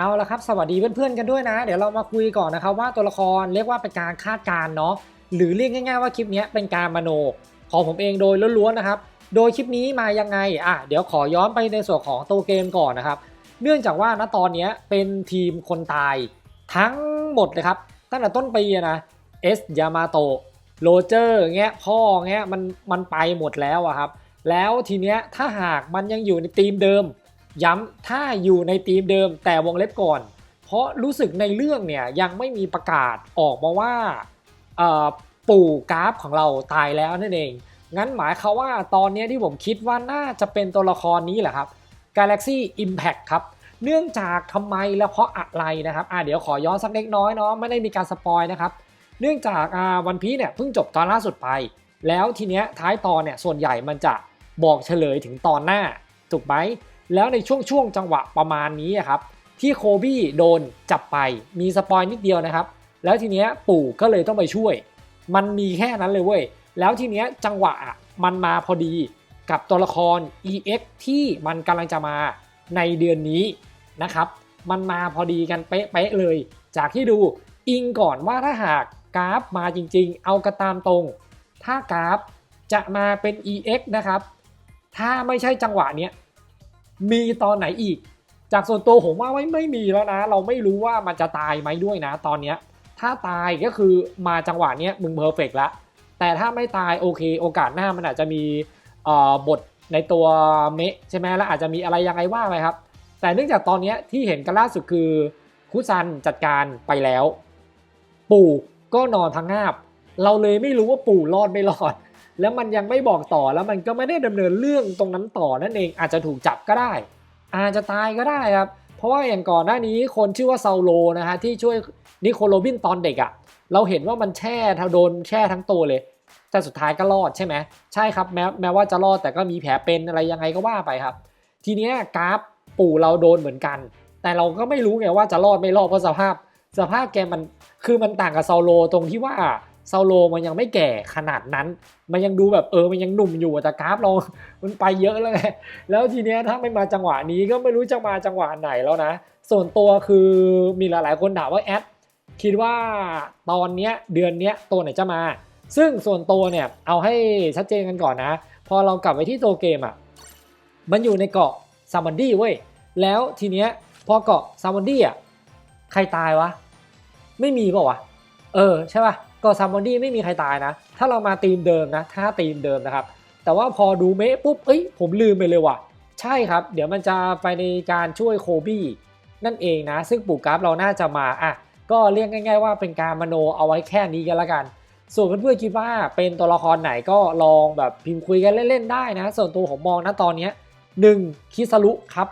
เอาละครับสวัสดีเพื่อนๆกันด้วยนะ เดี๋ยวเรามาคุยก่อนนะครับว่าตัวละครเรียกว่าเป็นการคาดการณ์เนาะหรือเรียกง่าย ๆว่าคลิปนี้เป็นการมโน ของผมเองโดยล้วนๆนะครับ โดยคลิปนี้มายังไงอะเดี๋ยวขอย้อนไปในส่วนของตัวเกมก่อนนะครับ เนื่องจากว่าณตอนนี้เป็นทีมคนตาย ทั้งหมดเลยครับ ตั้งแต่ต้นปีนะเอสยามาโตโรเจอร์เงี้ยพ่อเงี้ยมันมันไปหมดแล้วอะครับ แล้วทีเนี้ยถ้าหากมันยังอยู่ในทีมเดิม ย้ำถ้าอยู่ในทีมเดิมแต่วงเล็บก่อน เพราะรู้สึกในเรื่องเนี่ยยังไม่มีประกาศออกมาว่าปู่กราฟของเราตายแล้วนั่นเอง งั้นหมายเขาว่าตอนนี้ที่ผมคิดว่าน่าจะเป็นตัวละครนี้แหละครับ Galaxy Impact ครับ เนื่องจากทำไมและเพราะอะไรนะครับอ่าเดี๋ยวขอย้อนสักเล็กน้อยเนาะไม่ได้มีการสปอยนะครับ เนื่องจากอ่าวันพีเนี่ยเพิ่งจบตอนล่าสุดไป แล้วทีเนี้ยท้ายตอนเนี่ยส่วนใหญ่มันจะบอกเฉลยถึงตอนหน้าถูกไหม แล้วในช่วงช่วงจังหวะประมาณนี้ครับที่โคบี้โดนจับไปมีสปอยนิดเดียวนะครับ แล้วทีเนี้ยปู่ก็เลยต้องไปช่วย มันมีแค่นั้นเลยเว้ย แล้วทีเนี้ยจังหวะอะมันมาพอดีกับตัวละคร EX ที่มันกำลังจะมาในเดือนนี้นะครับ มันมาพอดีกันเป๊ะๆเลย จากที่ดูอิงก่อนว่าถ้าหากกราฟมาจริงๆ เอากระตามตรง ถ้ากราฟจะมาเป็น EX นะครับ ถ้าไม่ใช่จังหวะเนี้ย มีตอนไหนอีก จากส่วนตัวผมว่าไม่ไม่มีแล้วนะ เราไม่รู้ว่ามันจะตายไหมด้วยนะ ตอนเนี้ยถ้าตายก็คือมาจังหวะเนี้ยมึงเพอร์เฟกละแต่ถ้าไม่ตายโอเค โอกาสหน้ามันอาจจะมีเอ่อบทในตัวเมะใช่ไหมแล้วอาจจะมีอะไรยังไงว่าไปครับ แต่เนื่องจากตอนเนี้ยที่เห็นกันล่าสุดคือคุซันจัดการไปแล้ว ปู่ก็นอนพังงาบ เราเลยไม่รู้ว่าปู่รอดไม่รอด แล้วมันยังไม่บอกต่อแล้วมันก็ไม่ได้ดำเนินเรื่องตรงนั้นต่อนั่นเองอาจจะถูกจับก็ได้ อาจจะตายก็ได้ครับเพราะว่าอย่างก่อนหน้านี้คนชื่อว่าซาโลนะฮะที่ช่วยนิโคลโรบินตอนเด็กอะ่ะเราเห็นว่ามันแช่โดนแช่ทั้งตัวเลย แต่สุดท้ายก็รอดใช่ไหมใช่ครับแม้แม้ว่าจะรอดแต่ก็มีแผลเป็นอะไรยังไงก็ว่าไปครับ ทีเนี้ยกราฟปู่เราโดนเหมือนกัน แต่เราก็ไม่รู้ไงว่าจะรอดไม่รอดเพราะสภาพ สภาพแกมันคือมันต่างกับซาโลตรงที่ว่า ซาโลมันยังไม่แก่ขนาดนั้น มันยังดูแบบเออมันยังหนุ่มอยู่แต่กราฟเรา มันไปเยอะแล้วไงแล้วทีเนี้ยถ้าไม่มาจังหวะนี้ก็ไม่รู้จะมาจังหวะไหนแล้วนะ ส่วนตัวคือมีหลายๆ คนถามว่าแอดคิดว่าตอนเนี้ยเดือนเนี้ยตัวไหนจะมา ซึ่งส่วนตัวเนี่ยเอาให้ชัดเจนกันก่อนนะ พอเรากลับไปที่ตัวเกมอะมันอยู่ในเกาะซามันดี้เว้ยแล้วทีเนี้ยพอเกาะซามันดี้อะใครตายวะ ไม่มีเปล่าวะเออใช่ป่ะ กาะซามันดี้ไม่มีใครตายนะ ถ้าเรามาตีมเดิมนะ ถ้าตีมเดิมนะครับ แต่ว่าพอดูเมะปุ๊บ เอ้ย ผมลืมไปเลยว่ะ ใช่ครับ เดี๋ยวมันจะไปในการช่วยโคบี้นั่นเองนะ ซึ่งปู่กราฟเราน่าจะมา อะ ก็เรียกง่าย ๆ ว่าเป็นการมโนเอาไว้แค่นี้กันละกัน ส่วนเพื่อนๆคิดว่าเป็นตัวละครไหนก็ลองแบบพิมพ์คุยกันเล่นๆได้นะ ส่วนตัวผมมองนะตอนนี้ยหนึ่งคิสรุครับ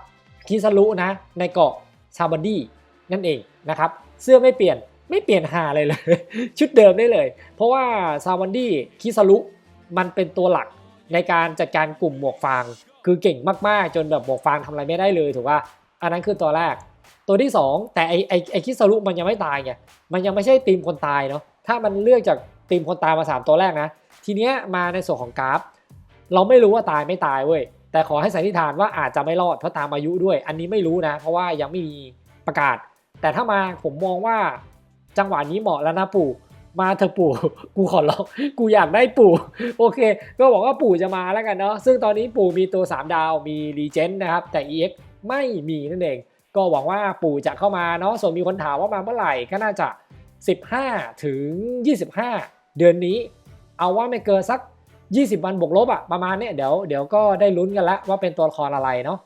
คิสรุนะในเกาะชาบันดี้นั่นเองนะครับ เสื้อไม่เปลี่ยน ไม่เปลี่ยนหาเลยเลย ชุดเดิมได้เลย เพราะว่าซาวันดี้คิสรุมันเป็นตัวหลักในการจัดการกลุ่มหมวกฟาง คือเก่งมากๆ จนแบบหมวกฟางทำอะไรไม่ได้เลยถูกป่ะอันนั้นคือตัวแรก ตัวที่ 2 แต่ไอไอไอคิสรุมันยังไม่ตายไงมันยังไม่ใช่ทีมคนตายเนาะถ้ามันเลือกจากทีมคนตายมา 3 ตัวแรกนะ ทีเนี้ยมาในส่วนของกราฟ เราไม่รู้ว่าตายไม่ตายเว้ยแต่ขอให้สันนิษฐานว่าอาจจะไม่รอดเพราะตามอายุด้วย อันนี้ไม่รู้นะ เพราะว่ายังไม่มีประกาศ แต่ถ้ามาผมมองว่า จังหวะนี้เหมาะแล้วนะปู่มาเถอะปู่ กูขอร้อง กูอยากได้ปู่ โอเค ก็บอกว่าปู่จะมาแล้วกันเนาะ ซึ่งตอนนี้ปู่มีตัว 3 ดาว มีรีเจนนะครับ แต่ EX ไม่มีนั่นเอง ก็หวังว่าปู่จะเข้ามาเนาะ ส่วนมีคนถามว่ามาเมื่อไหร่ ก็น่าจะ 15 ถึง 25 เดือนนี้ เอาว่าไม่เกินสัก 20 วันบวกลบอะประมาณเนี้ยเดี๋ยว เดี๋ยวก็ได้ลุ้นกันล้วว่าเป็นตัวละครอะไรเนาะ